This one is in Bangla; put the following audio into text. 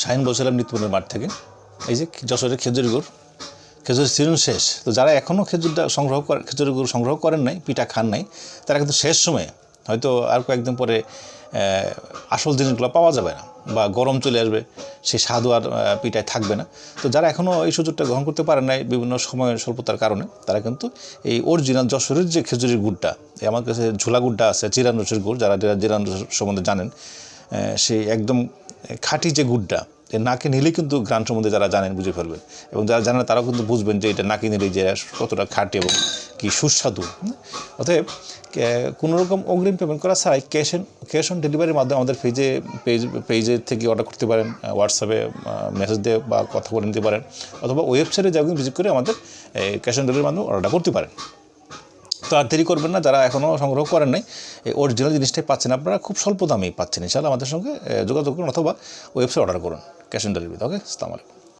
শাহিন বলছিলাম নিত্যপনের মাঠ থেকে। এই যে যশোরের খেজুরি গুড়। খেজুরের সিজন শেষ। তো যারা এখনও খেজুরটা সংগ্রহ করেন খেজুরি গুড় সংগ্রহ করেন নাই, পিঠা খান নাই, তারা কিন্তু শেষ সময়ে হয়তো আর কয়েকদিন পরে আসল জিনিসগুলো পাওয়া যাবে না বা গরম চলে আসবে সেই স্বাদু আর পিঠায় থাকবে না। তো যারা এখনও এই সুযোগটা গ্রহণ করতে পারেন নাই বিভিন্ন সময়ের স্বল্পতার কারণে, তারা কিন্তু এই অরিজিনাল যশোরের যে খেজুরির গুড়টা আমার কাছে ঝোলা গুড়টা আছে চিরানুষের গুড়, যারা জিরানুষ সম্বন্ধে জানেন সেই একদম খাঁটি যে গুড়টা নাকে নিলে কিন্তু গ্রান সম্বন্ধে যারা জানেন বুঝে ফেলবেন। এবং যারা জানেন তারাও কিন্তু বুঝবেন যে এটা নাকে নিলে যে কতটা খাঁটি এবং কি সুস্বাদু। অতএব কোনো রকম অগ্রিম পেমেন্ট করা ছাড়াই ক্যাশ অন ক্যাশ অন ডেলিভারির মাধ্যমে আমাদের পেজে পেজ পেজে থেকে অর্ডার করতে পারেন হোয়াটসঅ্যাপে মেসেজ দিয়ে বা কথা বলে নিতে পারেন, অথবা ওয়েবসাইটে যাবেন ভিজিট করে আমাদের ক্যাশ অন ডেলিভারির মাধ্যমে অর্ডার করতে পারেন। তো আর দেরি করবেন না, যারা এখনও সংগ্রহ করেন নাই, এই অরিজিনাল জিনিসটাই পাচ্ছেন আপনারা, খুব স্বল্প দামেই পাচ্ছেন। ইনশাআল্লাহ আমাদের সঙ্গে যোগাযোগ করুন অথবা ওয়েবসাইট অর্ডার করুন ক্যাশ অন ডেলিভারি ওকে আলাইকুম।